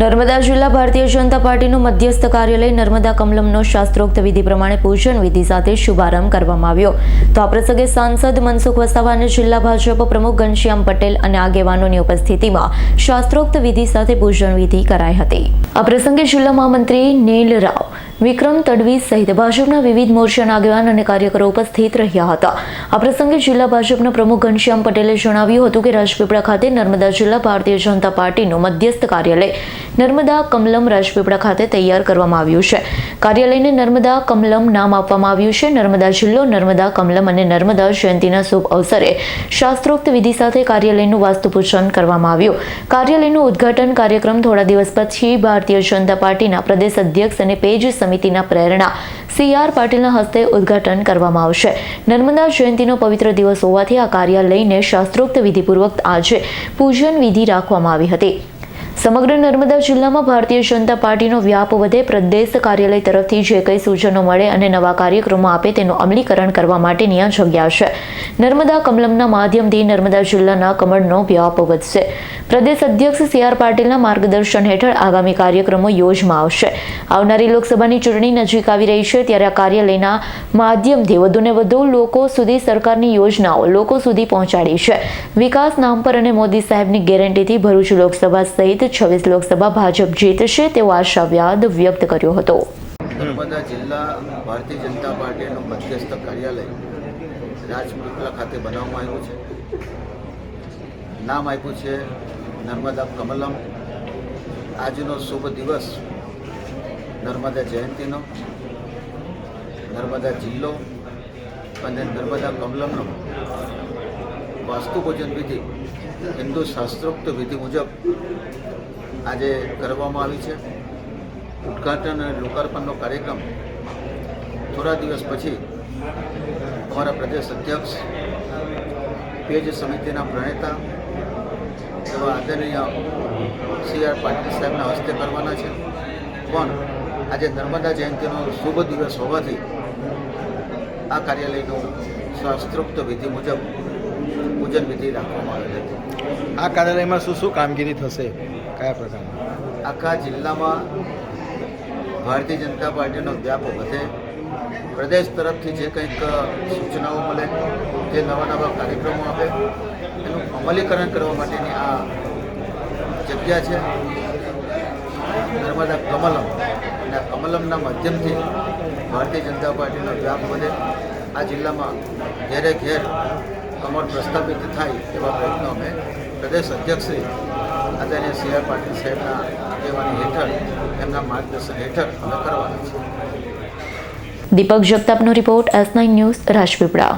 નર્મદા જિલ્લા ભારતીય જનતા પાર્ટીનું મધ્યસ્થ કાર્યાલય નર્મદા કમલમનો શાસ્ત્રોક્ત વિધિ પ્રમાણે પૂજન વિધિ સાથે શુભારંભ કરવામાં આવ્યો. તો આ પ્રસંગે સાંસદ મનસુખ વસાવા અને જિલ્લા ભાજપ પ્રમુખ ઘનશ્યામ પટેલ અને આગેવાનોની ઉપસ્થિતિમાં શાસ્ત્રોક્ત વિધિ સાથે પૂજન વિધિ કરાઈ હતી. આ પ્રસંગે જિલ્લા મહામંત્રી નીલ રાવ વિક્રમ તડવી સહિત ભાજપના વિવિધ મોરચાના આગેવાન અને કાર્યકરો ઉપસ્થિત રહ્યા હતા. આ પ્રસંગે જિલ્લા ભાજપના પ્રમુખ ઘનશ્યામ પટેલે જણાવ્યું હતું કે રાજપીપળા ખાતે નર્મદા જિલ્લા ભારતીય જનતા પાર્ટીનું મધ્યસ્થ કાર્યાલય નર્મદા કમલમ રાજપીપળા ખાતે તૈયાર કરવામાં આવ્યું છે. કાર્યાલયને નર્મદા કમલમ નામ આપવામાં આવ્યું છે. નર્મદા જિલ્લો, નર્મદા કમલમ અને નર્મદા જયંતિના શુભ અવસરે શાસ્ત્રોક્ત વિધિ સાથે કાર્યાલયનું વાસ્તુપૂજન કરવામાં આવ્યું. કાર્યાલયનું ઉદ્ઘાટન કાર્યક્રમ થોડા દિવસ પછી ભારતીય જનતા પાર્ટીના પ્રદેશ અધ્યક્ષ અને પેજ સમિતિના પ્રેરણા સી આર પાટીલના હસ્તે ઉદ્ઘાટન કરવામાં આવશે. નર્મદા જયંતિનો પવિત્ર દિવસ હોવાથી આ કાર્યાલયને શાસ્ત્રોક્ત વિધિપૂર્વક આજે પૂજન વિધિ રાખવામાં આવી હતી. સમગ્ર નર્મદા જિલ્લામાં ભારતીય જનતા પાર્ટીનો વ્યાપ વધે પ્રદેશ કાર્યાલય તરફથી જે કંઈ સૂચનો મળે અને નવા કાર્યક્રમો આપે તેનું અમલીકરણ કરવા માટેની આ જગ્યા છે. નર્મદા કમલમના માધ્યમથી નર્મદા જિલ્લાના કમળનો વ્યાપ વધશે. પ્રદેશ અધ્યક્ષ સી આર પાટીલના માર્ગદર્શન હેઠળ આગામી કાર્યક્રમો યોજવામાં આવશે. આવનારી લોકસભાની ચૂંટણી નજીક આવી રહી છે ત્યારે આ કાર્યાલયના માધ્યમથી વધુને વધુ લોકો સુધી સરકારની યોજનાઓ લોકો સુધી પહોંચાડી છે. વિકાસ નામ પર અને મોદી સાહેબની ગેરંટીથી ભરૂચ લોકસભા સહિત છવ્વીસ લોકસભા ભાજપ જીતશે તેવો આશાવાદ વ્યક્ત કર્યો હતો. નર્મદા જિલ્લા ભારતીય જનતા પાર્ટીનું મધ્યસ્થ કાર્યાલય રાજપીપળા ખાતે બનાવવામાં આવ્યું છે. નામ આપ્યું છે નર્મદા કમલમ. આજનો શુભ દિવસ નર્મદા જયંતિનો, નર્મદા જિલ્લો અને નર્મદા કમલમનો. વાસ્તુભોજન વિધિ, હિન્દુ શાસ્ત્રોક્ત વિધિ મુજબ આજે કરવામાં આવી છે. ઉદ્ઘાટન અને લોકાર્પણનો કાર્યક્રમ થોડા દિવસ પછી અમારા પ્રદેશ અધ્યક્ષ પેજ સમિતિના પ્રણેતા એવા આદરણીય સી આર પાટીલ સાહેબના હસ્તે કરવાના છે. પણ આજે નર્મદા જયંતિનો શુભ દિવસ હોવાથી આ કાર્યાલયનું શાસ્ત્રોક્ત વિધિ મુજબ પૂજન વિધિ રાખવામાં આવેલ હતી. આ કાર્યાલયમાં શું શું કામગીરી થશે? કયા પ્રકારની? આખા જિલ્લામાં ભારતીય જનતા પાર્ટીનો વ્યાપ વધે પ્રદેશ તરફથી જે કંઈક સૂચનાઓ મળે, જે નવા નવા કાર્યક્રમો આપે, એનું અમલીકરણ કરવા માટેની આ જગ્યા છે નર્મદા કમલમ. અને કમલમના માધ્યમથી ભારતીય જનતા પાર્ટીનો વ્યાપ વધે. આ જિલ્લામાં ઘેરે ઘેર કમળ પ્રસ્થાપિત થાય એવા પ્રયત્નો અમે પ્રદેશ અધ્યક્ષશ્રી આદરણીય સી આર પાટીલ સાહેબના આગેવાની હેઠળ, એમના માર્ગદર્શન હેઠળ અમે કરવાના છીએ. Deepak જગતાપનો report S nine news Rajpipla.